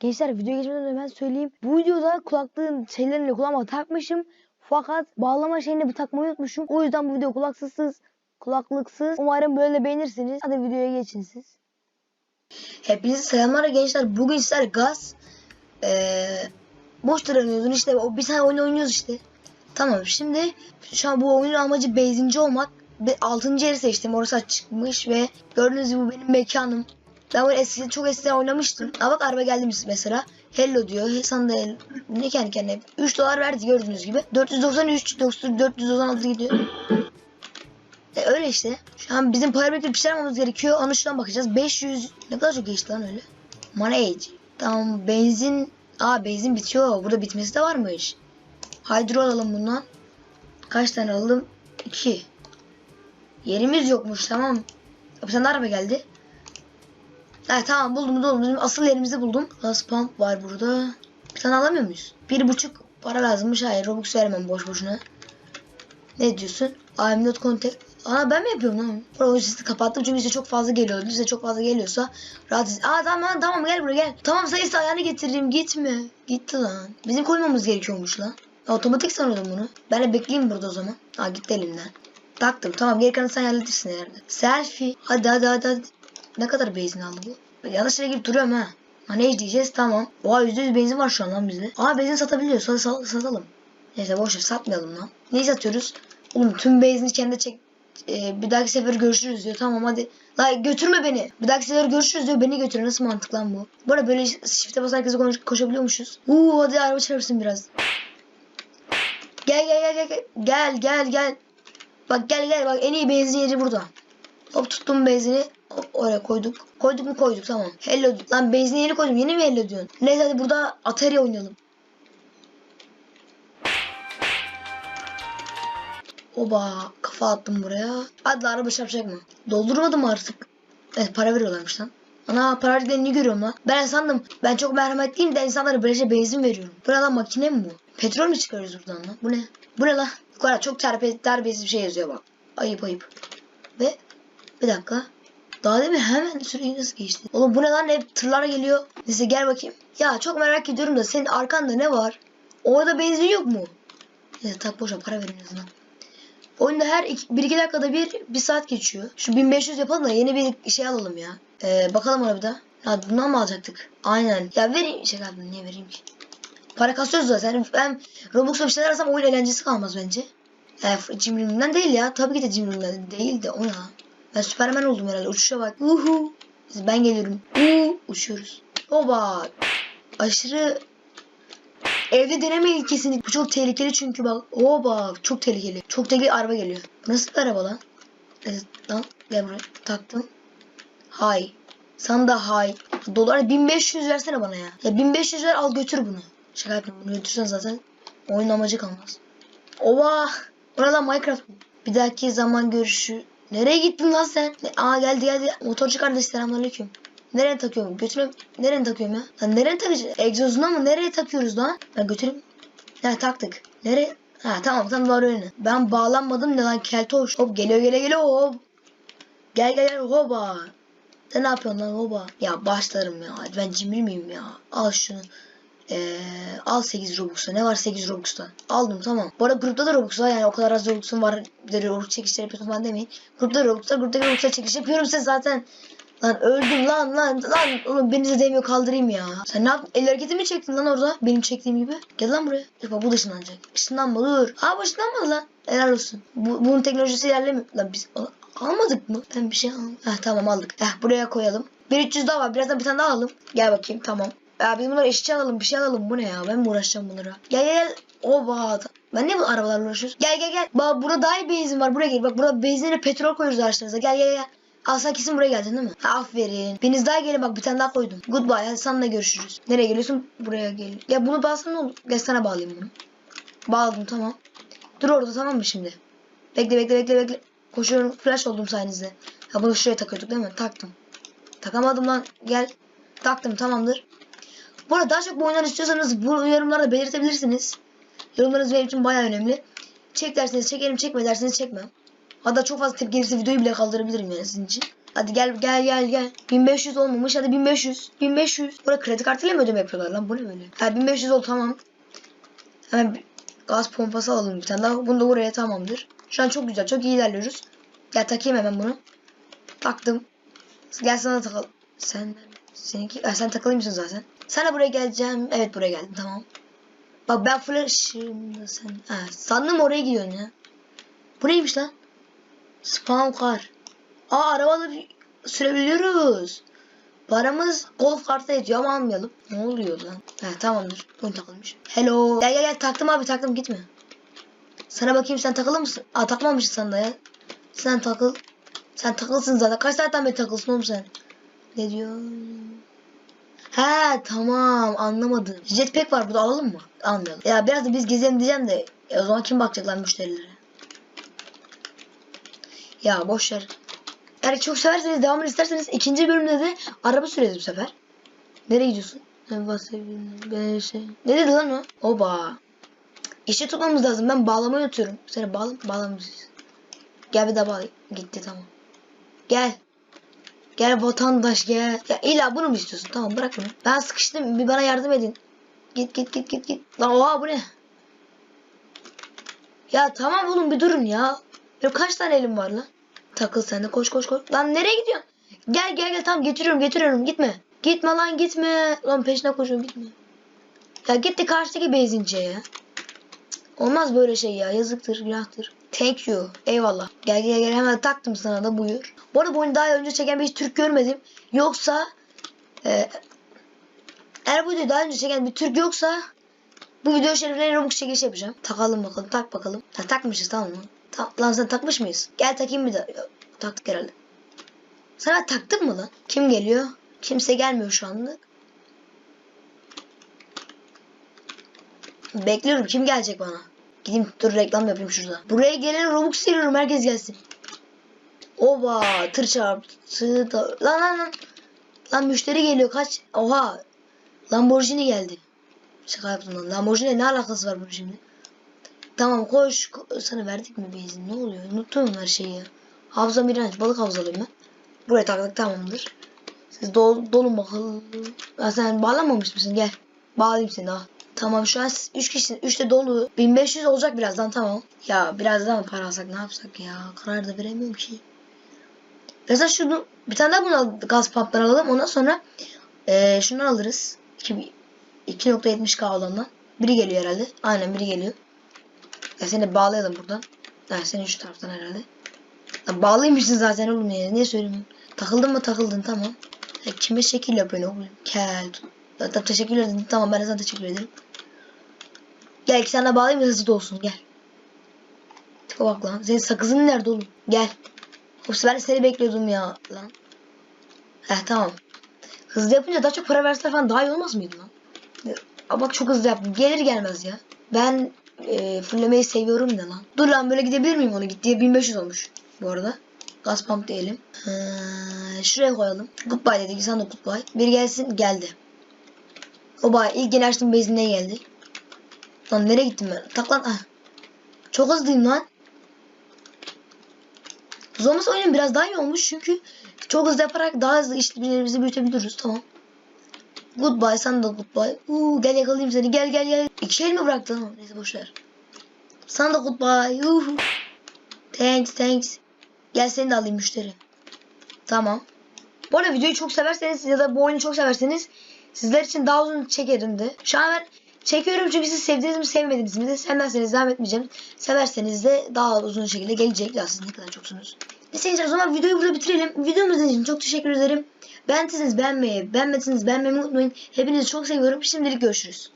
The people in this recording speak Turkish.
Gençler videoya geçmeden önce ben söyleyeyim. Bu videoda kulaklığın şeylerini kulağıma takmışım. Fakat bağlama şeyini bu takmayı unutmuşum. O yüzden bu video kulaksızsız, kulaklıksız. Umarım böyle beğenirsiniz. Hadi videoya geçin siz. Hepinize selamlar gençler. Bugün sizler gaz ee, boş duramıyordun işte. O bir tane oyun oynuyoruz işte. Tamam şimdi şu an bu oyunun amacı benzinci olmak. Ve 6. yeri seçtim. Orası çıkmış ve gördüğünüz gibi bu benim mekanım. Ben bunu eskiden çok eskiden oynamıştım. Ama bak araba geldi mesela. Hello diyor. Sen de ne kendi kendine 3 dolar verdi gördüğünüz gibi. 493, 496 gidiyor. E öyle işte. Şu an bizim para biriktirip bir almamız gerekiyor. Onu şuradan bakacağız. 500 ne kadar çok geçti lan öyle. Manage. Tamam benzin. Aa benzin bitiyor. Burada bitmesi de varmış. Hydro alalım bundan. Kaç tane aldım? 2. Yerimiz yokmuş tamam. Bir tane araba geldi. Ha, tamam buldum buldum. Bizim asıl yerimizi buldum. Gas pump var burada. Bir tane alamıyor muyuz? Bir buçuk para lazımmış. Hayır Robux vermem boş boşuna. Ne diyorsun? I'm not contact. Ana ben mi yapıyorum lan? Burada sesi kapattım çünkü size çok fazla geliyor. Size çok fazla geliyorsa rahat Aa tamam tamam gel buraya gel. Tamam ise ayağını getireyim gitme. Gitti lan. Bizim koymamız gerekiyormuş lan. Otomatik sanıyordum bunu. Ben de bekleyeyim burada o zaman. Ha gitti elimden. Taktım. Tamam geri kalanı sen halletirsin herhalde. Selfie. Hadi hadi hadi hadi. Ne kadar benzin aldı bu? Yanlış yere girip duruyorum ha. Ne diyeceğiz? Tamam. Oha %100 benzin var şu an lan bizde. Aa benzin satabiliyoruz. Hadi sat- satalım. Neyse boş ver satmayalım lan. Neyi satıyoruz? Oğlum tüm benzini kendi çek. Ee, bir dahaki sefer görüşürüz diyor. Tamam hadi. La götürme beni. Bir dahaki sefer görüşürüz diyor. Beni götür. Nasıl mantık lan bu? Bu arada böyle shift'e basarak herkese koş- koşabiliyormuşuz. Uuu hadi araba çarpsın biraz. Gel gel gel gel. Gel gel gel. Bak gel gel bak en iyi benzin yeri burada. Hop tuttum benzini. Oraya koyduk. Koyduk mu koyduk tamam. Hello lan benzin yeni koydum. Yeni mi hello diyorsun? Neyse hadi burada Atari oynayalım. Oba kafa attım buraya. Hadi lan, araba çarpacak mı? Doldurmadım artık. Evet para veriyorlarmış lan. Ana para verdiklerini görüyorum lan. Ben sandım ben çok merhametliyim de insanlara böylece benzin veriyorum. Bu ne lan makine mi bu? Petrol mü çıkarıyoruz buradan lan? Bu ne? Bu ne lan? Yukarıda çok terbiyesiz bir şey yazıyor bak. Ayıp ayıp. Ve bir dakika. Daha mi? Hemen süreyi nasıl geçti? Oğlum bu ne lan? Hep tırlar geliyor. Neyse gel bakayım. Ya çok merak ediyorum da senin arkanda ne var? Orada benzin yok mu? Neyse tak boşa para verin azından. Oyunda her 1-2 dakikada bir bir saat geçiyor. Şu 1500 yapalım da yeni bir şey alalım ya. Ee, bakalım daha. Ya bundan mı alacaktık? Aynen. Ya vereyim. Şey kaldı niye vereyim ki? Para kasıyoruz zaten. Ben Robux'la bir şeyler alsam oyun eğlencesi kalmaz bence. Yani cimrimden değil ya. Tabii ki de cimrimden değil de o ne? Ben Süperman oldum herhalde. Uçuşa bak. Uhu. Ben geliyorum. Uhu. Uçuyoruz. Oba. Aşırı Evde denemeyin kesinlikle. Bu çok tehlikeli çünkü bak. Oba çok tehlikeli. Çok tehlikeli araba geliyor. Bu Nasıl bir araba lan? Lan gel buraya. Taktım. Hay. Sana da hay. Dolar 1500 versene bana ya. Ya 1500 ver al götür bunu. Şaka yaptım bunu götürsen zaten oyun amacı kalmaz. Ova. Orada Minecraft mı? Bir dahaki zaman görüşü. Nereye gittin lan sen? Aa geldi geldi. Motorcu kardeş selamünaleyküm. Nereye takıyorum? Götüme nereye takıyorum ya? Lan nereye takacağız? Egzozuna mı? Nereye takıyoruz lan? Ben götüreyim. Ha taktık. Nereye? Ha tamam tamam doğru öyle. Ben bağlanmadım ne lan keltoş. Hop geliyor geliyor geliyor hop. Gel gel gel hoba. Sen ne yapıyorsun lan hoba? Ya başlarım ya. Ben cimri miyim ya? Al şunu. Ee, al 8 Robux'a. Ne var 8 Robux'ta? Aldım tamam. Bu arada grupta da Robux var. Yani o kadar az Robux'um var. Robux çekişleri yapıyorsun falan demeyin. Grupta Robux var. Grupta Robux'a çekiş yapıyorum size zaten. Lan öldüm lan lan lan. Oğlum beni de demiyor kaldırayım ya. Sen ne yaptın? El hareketi mi çektin lan orada? Benim çektiğim gibi. Gel lan buraya. Bak bu da ışınlanacak. Işınlanma dur. Aa bu ışınlanmadı lan. Helal olsun. Bu, bunun teknolojisi ilerlemiyor. Lan biz al- almadık mı? Ben bir şey almadım. Heh tamam aldık. Heh buraya koyalım. 1300 daha var. Birazdan bir tane daha alalım. Gel bakayım tamam. Ya biz bunları eşitçi alalım. Bir şey alalım. Bu ne ya? Ben mi uğraşacağım bunlara? Gel gel gel. Oba. Ben niye bu arabalarla uğraşıyoruz? Gel gel gel. Bak burada daha iyi benzin var. Buraya gel. Bak burada benzinle petrol koyuyoruz araçlarımıza. Gel gel gel. Sen kesin buraya geldin değil mi? Ha, aferin. Biriniz daha gelin bak bir tane daha koydum. Goodbye. Hadi seninle görüşürüz. Nereye geliyorsun? Buraya gel. Ya bunu bağlasana ne olur? Gel sana bağlayayım bunu. Bağladım tamam. Dur orada tamam mı şimdi? Bekle bekle bekle bekle. Koşuyorum. Flash oldum sayenizde. Ha bunu şuraya takıyorduk değil mi? Taktım. Takamadım lan. Gel. Taktım tamamdır. Bu arada daha çok bu oyunlar istiyorsanız bu yorumlarda belirtebilirsiniz. Yorumlarınız benim için bayağı önemli. Çek derseniz çekerim, çekme derseniz çekmem. Hatta çok fazla tepki gelirse videoyu bile kaldırabilirim yani sizin için. Hadi gel gel gel gel. 1500 olmamış hadi 1500. 1500. Burada kredi kartıyla mı ödeme yapıyorlar lan bu ne böyle? Ha 1500 ol tamam. Hemen gaz pompası alalım bir tane daha. Bunu da buraya tamamdır. Şu an çok güzel çok iyi ilerliyoruz. Gel takayım hemen bunu. Taktım. Gel sana takalım. Sen seninki ha, sen takılıymışsın zaten. Sana buraya geleceğim. Evet buraya geldim tamam. Bak ben flash'ım sen. Ha, sandım oraya gidiyorsun ya. Bu neymiş lan? Spawn car. Aa arabaları sürebiliyoruz. Paramız golf kartı yetiyor ama almayalım. Ne oluyor lan? He tamamdır. Bunu takılmış. Hello. Gel gel gel taktım abi taktım gitme. Sana bakayım sen takılı mısın? Aa takmamışsın sen ya. Sen takıl. Sen takılsın zaten. Kaç saatten beri takılsın oğlum sen? Ne diyor? He tamam anlamadım. Jetpack var burada alalım mı? Almayalım. Ya biraz da biz gezelim diyeceğim de e, o zaman kim bakacak lan müşterilere? Ya boş ver. Eğer çok severseniz devamını isterseniz ikinci bölümde de araba süreriz bu sefer. Nereye gidiyorsun? Ben şey. Ne dedi lan o? Oba. İşi tutmamız lazım. Ben bağlamayı unutuyorum. Seni bağla bağlamışız. Gel bir daha bağlayayım. Gitti tamam. Gel. Gel vatandaş gel. Ya illa bunu mu istiyorsun? Tamam bırak bunu. Ben sıkıştım. Bir bana yardım edin. Git git git git git. Lan oha bu ne? Ya tamam oğlum bir durun ya. Benim kaç tane elim var lan? Takıl sen de koş koş koş. Lan nereye gidiyorsun? Gel gel gel tamam getiriyorum getiriyorum gitme. Gitme lan gitme. Lan peşine koşuyorum gitme. Ya gitti karşıdaki benzinciye ya. Olmaz böyle şey ya yazıktır günahtır. Thank you. Eyvallah. Gel gel gel hemen taktım sana da buyur. Bu arada bu oyunu daha önce çeken bir Türk görmedim. Yoksa e, eğer bu videoyu daha önce çeken bir Türk yoksa bu video şeriflerine Robux çekiliş yapacağım. Takalım bakalım tak bakalım. Ha, takmışız tamam mı? Ta lan sen takmış mıyız? Gel takayım bir. Yok, taktık herhalde. Sana taktık mı lan? Kim geliyor? Kimse gelmiyor şu anda. Bekliyorum kim gelecek bana? Gideyim dur reklam yapayım şurada. Buraya gelen Robux veriyorum herkes gelsin. Oba tır çarptı. Lan lan lan. Lan müşteri geliyor kaç. Oha. Lamborghini geldi. Şaka yaptım lan. Lamborghini ne alakası var bunun şimdi? Tamam koş. Ko- Sana verdik mi benzin? Ne oluyor? Unuttum her şeyi ya. Hafızam iğrenç. Balık havzalıyım ben. Buraya taktık tamamdır. Siz dol, dolun bakalım. Ya sen bağlanmamış mısın? Gel. Bağlayayım seni al. Tamam şu an 3 kişisiniz. 3 de dolu. 1500 olacak birazdan tamam. Ya birazdan para alsak ne yapsak ya? Karar da veremiyorum ki. Mesela şunu bir tane daha bunu gaz pump'tan alalım. Ondan sonra eee şunu alırız. 2 2.70k olandan. Biri geliyor herhalde. Aynen biri geliyor. Ya seni bağlayalım buradan. Ha seni şu taraftan herhalde. Ya bağlıymışsın zaten oğlum ya. Niye söylemiyorum? Takıldın mı takıldın tamam. Ya kime şekil yapıyorsun oğlum? Kel. Ya, tabii teşekkür ederim. Tamam ben de sana teşekkür ederim. Gel iki tane bağlayayım da hızlı olsun gel. Tipe bak lan. Senin sakızın nerede oğlum? Gel. Hops ben seni bekliyordum ya lan. Heh tamam. Hızlı yapınca daha çok para verseler falan daha iyi olmaz mıydı lan? Aa, bak çok hızlı yaptım. Gelir gelmez ya. Ben e, fullemeyi seviyorum ne lan. Dur lan böyle gidebilir miyim onu? Gittiği 1500 olmuş bu arada. Gaz pump diyelim. Ha, şuraya koyalım. Goodbye dedik. Sen de goodbye. Bir gelsin. Geldi. Oba ilk yeni açtığım benzinliğe geldi. Lan nereye gittim ben? Tak lan. Ah. Çok hızlıyım lan. Olmasa oyunun biraz daha iyi olmuş çünkü çok hızlı yaparak daha hızlı işlerimizi büyütebiliyoruz. Tamam. Goodbye sen de goodbye. Uuu gel yakalayayım seni gel gel gel. İki el mi bıraktın? Tamam neyse boşver. Sana da goodbye. Uhu. Thanks thanks. Gel seni de alayım müşteri. Tamam. Bu arada videoyu çok severseniz ya da bu oyunu çok severseniz sizler için daha uzun çekerim de. Şu an ben çekiyorum çünkü siz sevdiğiniz mi sevmediğiniz mi de sevmezseniz devam etmeyeceğim. Severseniz de daha uzun şekilde gelecek. Ya siz ne kadar çoksunuz. Neyse gençler o zaman videoyu burada bitirelim. Videomu izlediğiniz için çok teşekkür ederim. Beğendiyseniz beğenmeyi, beğenmediyseniz beğenmeyi unutmayın. Hepinizi çok seviyorum. Şimdilik görüşürüz.